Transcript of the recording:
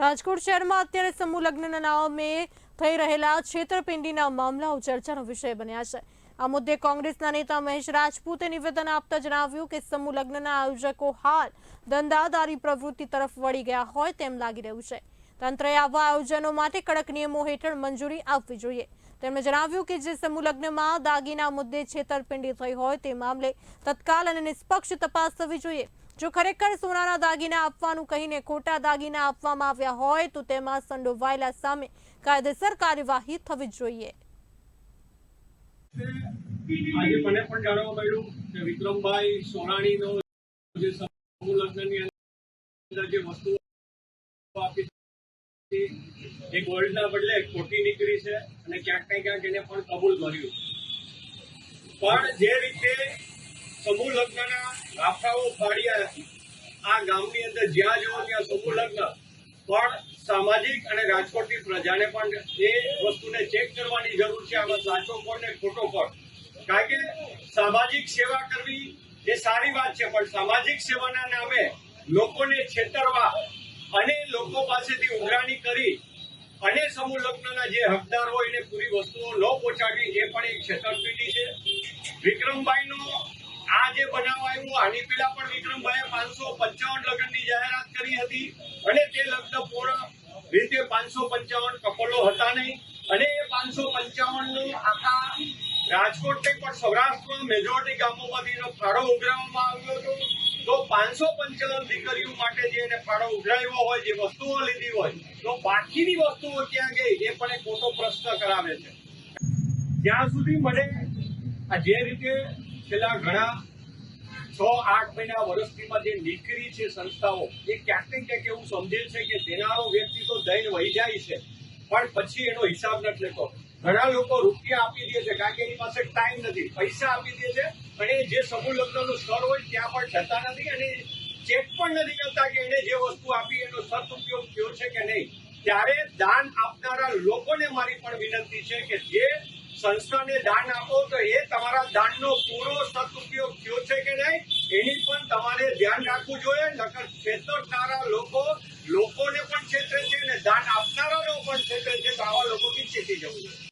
રાજકોટ શહેરમાં અત્યારે સમૂહ લગ્નના નામે થઈ રહેલા છેતરપિંડીના મામલાઓ ચર્ચાનો વિષય બન્યા છે. આ મુદ્દે કોંગ્રેસના નેતા મહેશ રાજપૂતે નિવેદન આપતા જણાવ્યું કે સમૂહ લગ્નના આયોજકો હાલ ધંધાદારી પ્રવૃત્તિ તરફ વળી ગયા હોય તેમ લાગી રહ્યું છે. તંત્રએ આવા આયોજનો માટે કડક નિયમો હેઠળ મંજૂરી આપવી જોઈએ. તેમણે જણાવ્યું કે જે સમૂહ લગ્નમાં દાગીના મુદ્દે છેતરપિંડી થઈ હોય તે મામલે તત્કાલ અને નિષ્પક્ષ તપાસ થવી જોઈએ. જો ખરેખર સોનાના દાગીના આપવાનું કહીને ખોટા દાગીના આપવામાં આવ્યા હોય તો તેમાં સંડોવાયેલા સામે કાયદેસર કાર્યવાહી થવી જોઈએ. આજે મને પણ જાણવા મળ્યું કે વિક્રમભાઈ સોનાણીનો જે સમૂહ અંદર જે વસ્તુ આપી એ ગોલ્ડના બદલે ખોટી નીકળી છે અને ક્યાંક ક્યાંક એને પણ કબૂલ કર્યું. પણ જે રીતે સમૂહ લગ્નના રાફડાઓ ફાડ્યા આ ગામની અંદર જ્યાં જવો ત્યાં સમૂહ લગ્ન. પણ સામાજિક અને રાજકોટની પ્રજાને પણ એ વસ્તુને ચેક કરવાની જરૂર છે. આમાં સાચો કોણ ને ખોટો કોણ કારણ કે સામાજિક સેવા કરવી એ સારી વાત છે, પણ સામાજિક સેવાના નામે લોકોને છેતરવા અને લોકો પાસેથી ઉઘરાણી કરી અને સમૂહ લગ્નના જે હકદાર હોય એને પૂરી વસ્તુઓ ન પહોંચાડવી એ પણ એક છેતરપિંડી છે. વિક્રમભાઈનો આ જે બનાવ આવ્યો આની પેલા પણ વિક્રમભાઈ પાંચસો પંચાવન લગ્નની જાહેરાત કરી હતી. અને તે લગ્ન પૂર્ણ રીતે પાંચસો પંચાવન કપલો હતા નહીં. અને એ પાંચસો પંચાવનનું આખા રાજકોટ ને પણ સૌરાષ્ટ્રમાં મેજોરિટી ગામોમાંથી એનો ફાળો ઉઘરાવવામાં આવ્યો હતો. તો પાંચસો પંચાવન દીકરીઓ માટે જે એને ફાળો ઉઘરાવ્યો હોય, જે વસ્તુઓ લીધી હોય, તો બાકીની વસ્તુઓ ક્યાં ગઈ, એ પણ એક મોટો પ્રશ્ન કરાવે છે. જ્યાં સુધી મને આ જે રીતે છેલ્લા ઘણા છ, આઠ મહિના વર્ષથીમાં જે નીકળી છે સંસ્થાઓ, એ ક્યાંક ક્યાંક એવું સમજે છે કે દેનારો વ્યક્તિ તો દૈન વહી જાય છે, પણ પછી એનો હિસાબ નથી લેતો. ઘણા લોકો રૂપિયા આપી દે છે, કારણ કે એની પાસે ટાઈમ નથી, પૈસા આપી દે છે, અને જે સમૂહ લગ્નનું સ્તર હોય ત્યાં પણ જતા નથી અને ચેક પણ નથી કરતા કે એને જે વસ્તુ આપી, એનો સદઉપયોગ થયો છે કે નહીં. ત્યારે દાન આપનારા લોકોને મારી પણ વિનંતી છે કે જે સંસ્થાને દાન આપો તો એ તમારા દાનનો પૂરો સદઉપયોગ થયો છે કે નહીં? એની પણ તમારે ધ્યાન રાખવું જોઈએ. નકર છેતરનારા લોકો લોકોને પણ છેતરે છે અને દાન આપનારાનો પણ છેતરે છે તો આવા લોકોથી ચેતી જવું જોઈએ.